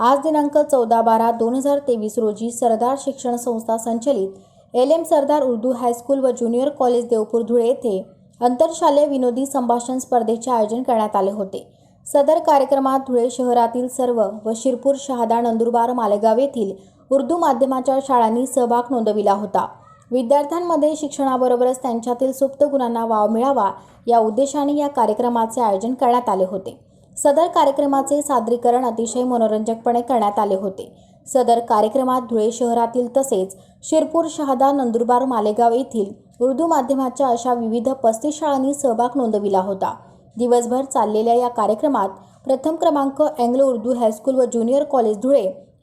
आज दिनांक चौदा बारा दोन हजार तेवीस रोजी सरदार शिक्षण संस्था संचलित L M Sardar Urdu high school व ज्युनियर कॉलेज देवपूर धुळे येथे आंतरशालेय विनोदी संभाषण स्पर्धेचे आयोजन करण्यात आले होते. सदर कार्यक्रमात धुळे शहरातील सर्व व शिरपूर शहादा नंदुरबार मालेगाव येथील उर्दू माध्यमाच्या शाळांनी सहभाग नोंदविला होता. विद्यार्थ्यांमध्ये शिक्षणाबरोबरच त्यांच्यातील सुप्त गुणांना वाव मिळावा या उद्देशाने या कार्यक्रमाचे आयोजन करण्यात आले होते. सदर कार्यक्रमाचे सादरीकरण अतिशय मनोरंजकपणे करण्यात आले होते. सदर कार्यक्रमात धुळे शहरातील तसेच शिरपूर शहादा नंदुरबार मालेगाव येथील उर्दू माध्यमाच्या अशा विविध पस्तीस शाळांनी सहभाग नोंदविला होता. दिवसभर चाललेल्या या कार्यक्रमात प्रथम क्रमांक अँग्लो उर्दू हायस्कूल व ज्युनियर कॉलेज धुळे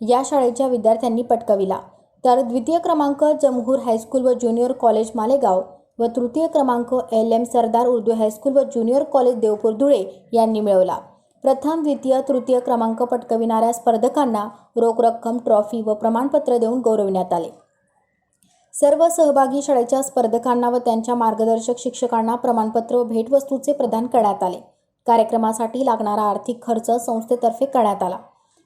या शाळेच्या विद्यार्थ्यांनी पटकविला. तर द्वितीय क्रमांक जमहूर हायस्कूल व ज्युनियर कॉलेज मालेगाव व तृतीय क्रमांक L M Sardar Urdu high school व ज्युनियर कॉलेज देवपूर धुळे यांनी मिळवला. प्रथम द्वितीय तृतीय क्रमांक पटकविणाऱ्या स्पर्धकांना रोख रक्कम ट्रॉफी व प्रमाणपत्र देऊन गौरविण्यात आले. सर्व सहभागी शाळेच्या स्पर्धकांना व त्यांच्या मार्गदर्शक शिक्षकांना प्रमाणपत्र व भेटवस्तूचे प्रदान करण्यात आले. कार्यक्रमासाठी लागणारा आर्थिक खर्च संस्थेतर्फे करण्यात आला.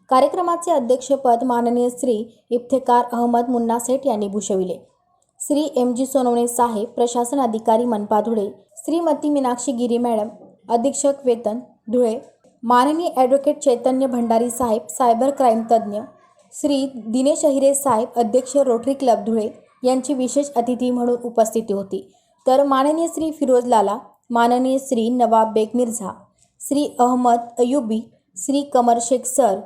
कार्यक्रमाचे अध्यक्षपद माननीय श्री इफ्तेकार अहमद मुन्ना सेठ यांनी भूषविले. श्री एम जी सोनवणे साहेब प्रशासन अधिकारी मनपा धुळे श्रीमती मीनाक्षी गिरी मॅडम अधीक्षक वेतन धुळे माननीय advocate Chaitanya Bhandari saheb cyber crime तज्ज्ञ श्री दिनेश अहिरे साहेब अध्यक्ष रोटरी क्लब धुळे यांची विशेष अतिथी म्हणून उपस्थिती होती. तर माननीय श्री फिरोज लाला माननीय श्री नवाब बेग मिर्झा श्री अहमद अयुबी श्री कमर शेख सर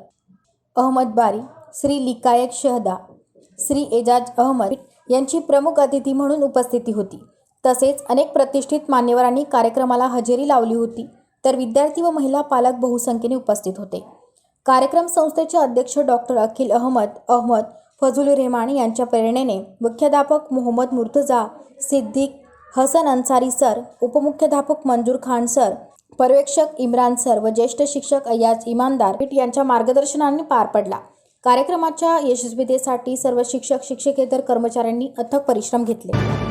अहमद बारी श्री लिकायक शहदा श्री एजाज अहमद यांची प्रमुख अतिथी म्हणून उपस्थिती होती. तसेच अनेक प्रतिष्ठित मान्यवरांनी कार्यक्रमाला हजेरी लावली होती. तर विद्यार्थी व महिला पालक बहुसंख्येने उपस्थित होते. कार्यक्रम संस्थेचे अध्यक्ष डॉक्टर अखिल अहमद अहमद फजुल रेहमान यांच्या प्रेरणेने मुख्याध्यापक मोहम्मद मुर्तजा सिद्दीक हसन अन्सारी सर उपमुख्याध्यापक मंजूर खान सर पर्यवेक्षक इम्रान सर व ज्येष्ठ शिक्षक अयाज इमानदार यांच्या मार्गदर्शनाने पार पडला. कार्यक्रमाच्या यशस्वीतेसाठी सर्व शिक्षक शिक्षकेतर कर्मचाऱ्यांनी अथक परिश्रम घेतले.